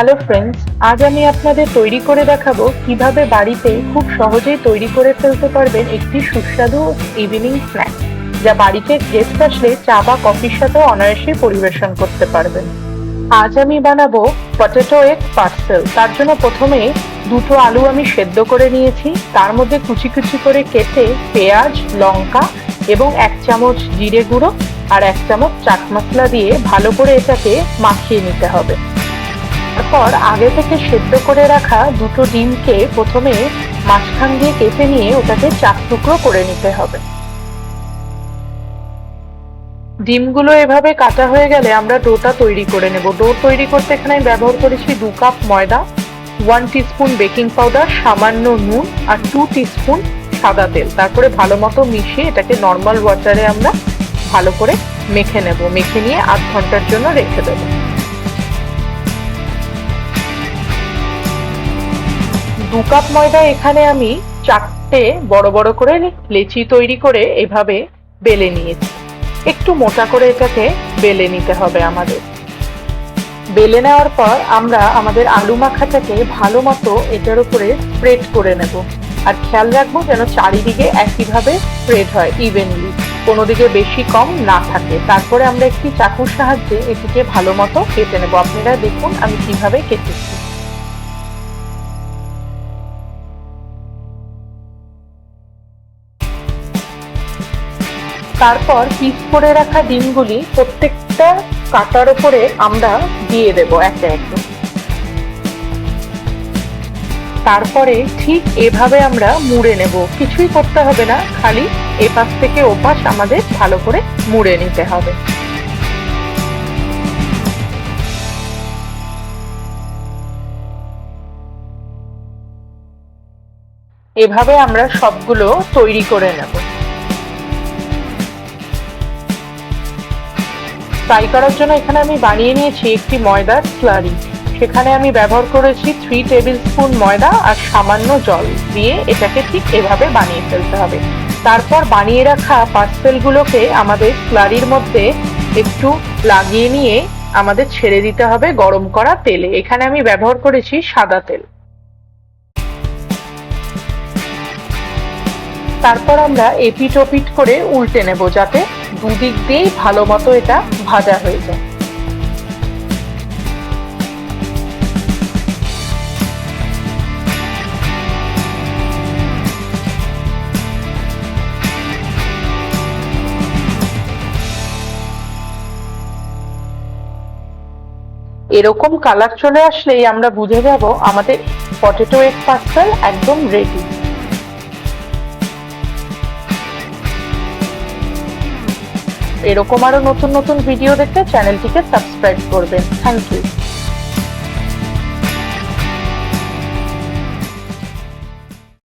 Hello friends আজ আমি আপনাদের তৈরি করে দেখাবো কীভাবে বাড়িতে খুব সহজেই তৈরি করে ফেলতে পারবেন একটি সুস্বাদু ইভিনিং স্ন্যাক যা বাড়িতে গেস্ট আসলে চা বা কফির সাথে অনায়াসে পরিবেশন করতে পারবেন। আজ আমি বানাবো পটেটো এগ পার্সেল তার জন্য প্রথমে দুটো আলু আমি সেদ্ধ করে নিয়েছি। তার মধ্যে কুচি কুচি করে কেটে পেঁয়াজ, লঙ্কা এবং এক চামচ জিরে গুঁড়ো আর এক চামচ চাট মশলা দিয়ে ভালো করে এটাকে মাখিয়ে নিতে হবে। তারপর আগে থেকে সেদ্ধ করে রাখা দুটো ডিমকে প্রথমে মাঝখান দিয়ে কেটে নিয়ে ওটাকে চার টুকরো করে নিতে হবে। ডিমগুলো এভাবে কাটা হয়ে গেলে আমরা ডোটা তৈরি করে নেব। ডো তৈরি করতে এখানে ব্যবহার করেছি দু কাপ ময়দা ওয়ান টিস্পুন বেকিং পাউডার সামান্য নুন আর টু টিস্পুন সাদা তেল। তারপরে ভালো মতো মিশিয়ে এটাকে নর্মাল ওয়াটারে আমরা ভালো করে মেখে নেব। মেখে নিয়ে আধ ঘণ্টার জন্য রেখে দেবো। দু কাপ ময়দা এখানে আমি চারটে বড় বড় করে লেচি তৈরি করে এভাবে বেলে নিয়েছি। একটু মোটা করে এটাকে বেলে নিতে হবে আমাদের। বেলে নেওয়ার পর আমরা আমাদের আলু মাখাটাকে ভালো মতো এটার উপরে স্প্রেড করে নেব। আর খেয়াল রাখব যেন চারিদিকে একইভাবে স্প্রেড হয় ইভেনলি কোনো দিকে বেশি কম না থাকে। তারপরে আমরা একটি চাকুর সাহায্যে এটিকে ভালো মতো কেটে নেব। আপনারা দেখুন আমি কীভাবে কেটেছি। তারপর পিস করে রাখা ডিমগুলি প্রত্যেকটা কাটার উপরে আমরা দিয়ে দেব একে একে। তারপরে ঠিক এভাবে আমরা মুড়ে নেব। কিছুই করতে হবে না, খালি এপাশ থেকে ওপাশ আমাদের ভালো করে মুড়ে নিতে হবে। এভাবে আমরা সবগুলো তৈরি করে নেব। ফ্রাই করার জন্য এখানে আমি বানিয়ে নিয়েছি একটি ময়দার স্লারি। সেখানে আমি ব্যবহার করেছি থ্রি টেবিল স্পুন ময়দা আর সামান্য জল দিয়ে এটাকে ঠিক এভাবে বানিয়ে ফেলতে হবে। তারপর বানিয়ে রাখা পার্সেলগুলোকে আমাদের স্লারির মধ্যে একটু লাগিয়ে নিয়ে আমাদের ছেড়ে দিতে হবে গরম করা তেলে। এখানে আমি ব্যবহার করেছি সাদা তেল। তারপর আমরা এপিট ওপিট করে উল্টে নেব যাতে দুদিক দিয়েই ভালো মতো এটা ভাজা হয়ে যায়। এরকম কালার চলে আসলেই আমরা বুঝে যাব আমাদের পটেটো এগ পার্সেল একদম রেডি এরকম আরও নতুন নতুন ভিডিও দেখতে চ্যানেলটিকে সাবস্ক্রাইব করবেন। Thank you